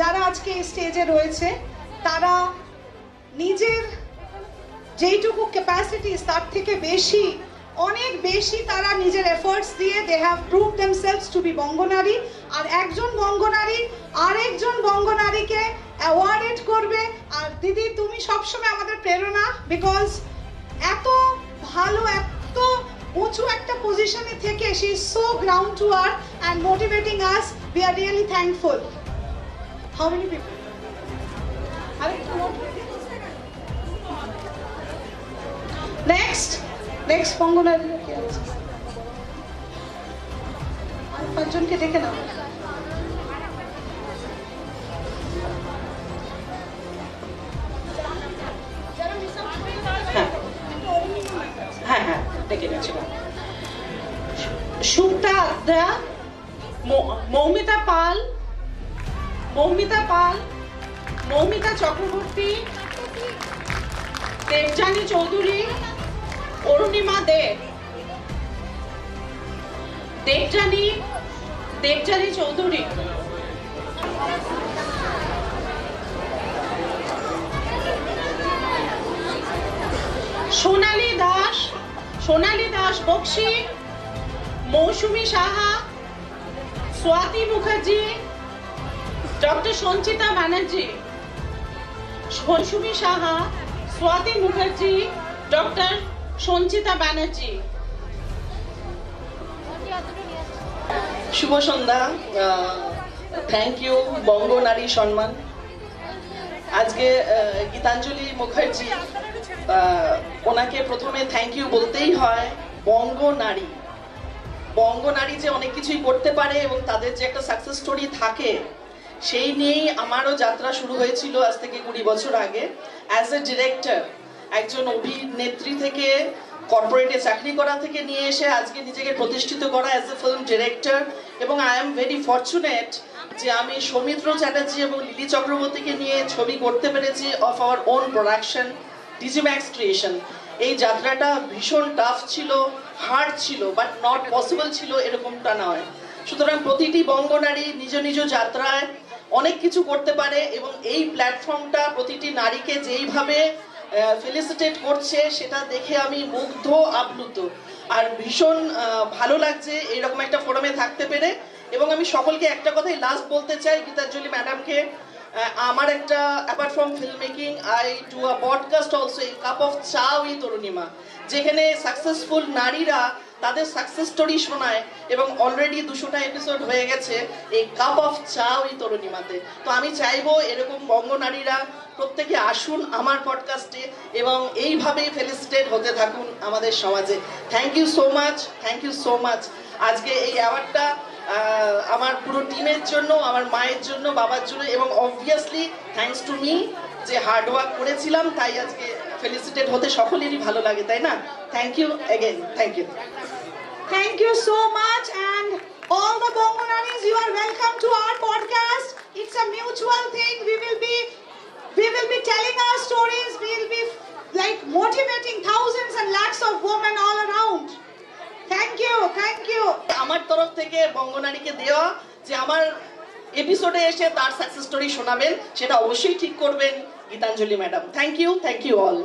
যারা আজকে এই স্টেজে রয়েছে, তারা নিজের যেইটুকু ক্যাপাসিটিস তার থেকে বেশি, অনেক বেশি তারা নিজের এফোর্টস দিয়ে they have proved themselves to be Banganari. আর একজন বঙ্গনারী আরেকজন বঙ্গনারীকে অ্যাওয়ার্ডেড করবে। আর দিদি, তুমি সবসময় আমাদের প্রেরণা বিকজ এত ভালো, এত উঁচু একটা পজিশনে থেকে she is so ground to earth and motivating us we are really thankful note করে দিই। নেক্সট নেক্সট পঙ্গনারী কে আছে? আর পাঁচজনকে ডেকে নাও। হ্যাঁ হ্যাঁ ডেকে গেছিলাম Supta Adra Moumita Pal Moumita Pal, Moumita Chakraborty Debjani Chowdhury, Arunima Dey. Debjani Debjani Chowdhury. Sonali Das Sonali Das Bakshi, Mousumi Saha, Swati Mukherjee doctor Sanchita Banerjee, Mousumi Saha, Swati Mukherjee, doctor Sanchita Banerjee. শুভ সন্ধ্যা থ্যাংক ইউ বঙ্গ নারী সম্মান। আজকে গীতাঞ্জলি মুখার্জি ওনাকে প্রথমে থ্যাংক ইউ বলতেই হয়, বঙ্গ নারী। বঙ্গ নারী যে অনেক কিছুই করতে পারে এবং তাদের যে একটা সাকসেস স্টোরি থাকে সেই নিয়েই আমারও যাত্রা শুরু হয়েছিল আজ থেকে কুড়ি বছর আগে। অ্যাজ এ ডিরেক্টর একজন অভিনেত্রী থেকে কর্পোরেটে চাকরি করা থেকে নিয়ে এসে আজকে নিজেকে প্রতিষ্ঠিত করা অ্যাজ এ ফিল্ম ডিরেক্টর এবং আই এম ভেরি ফর্চুনেট যে আমি সৌমিত্র চ্যাটার্জি এবং লিলি চক্রবর্তীকে নিয়ে ছবি করতে পেরেছি of our own production Digimax Creation এই যাত্রাটা ভীষণ টাফ ছিল হার্ড ছিল বাট নট পসিবল ছিল এরকমটা নয়। সুতরাং প্রতিটি বঙ্গনারী নিজ নিজ যাত্রায় অনেক কিছু করতে পারে এবং এই প্ল্যাটফর্মটা প্রতিটি নারীকে যেইভাবে ফেলিসিটেট করছে সেটা দেখে আমি মুগ্ধ, আপ্লুত। আর ভীষণ ভালো লাগছে এইরকম একটা ফোরামে থাকতে পেরে। এবং আমি সকলকে একটা কথাই লাস্ট বলতে চাই, গীতাঞ্জলি ম্যাডামকে আমার একটা apart from film making I do a podcast also এই cup of cha with Arunima যেখানে সাকসেসফুল নারীরা তাদের সাকসেস স্টোরি শোনায় এবং অলরেডি দুশোটা এপিসোড হয়ে গেছে এই কাপ অফ চা উইথ অরুণিমাতে তো আমি চাইব এরকম বঙ্গ নারীরা প্রত্যেকে আসুন আমার পডকাস্টে এবং এইভাবেই ফেলিসিটেট হতে থাকুন আমাদের সমাজে। Thank you so much thank you so much আজকে এই অ্যাওয়ার্ডটা আমার পুরো টিমের জন্য, আমার মায়ের জন্য, বাবার জন্য এবং অবভিয়াসলি থ্যাঙ্কস টু মি যে হার্ড ওয়ার্ক করেছিলাম, তাই আজকে ফেলিসিটেট হতে সকলেরই ভালো লাগে, তাই না? Thank you again thank you Thank you so much, and all the Bongonaris, you are welcome to our podcast. It's a mutual thing. We will be, we will be telling our stories. We will be like motivating thousands and lakhs of women all around. Thank you, thank you. আমার তরফ থেকে বঙ্গনারীকে দেওয়া যে আমার এপিসোডে এসে তার success story শোনাবেন সেটা অবশ্যই ঠিক করবেন Gitanjali madam thank you thank you all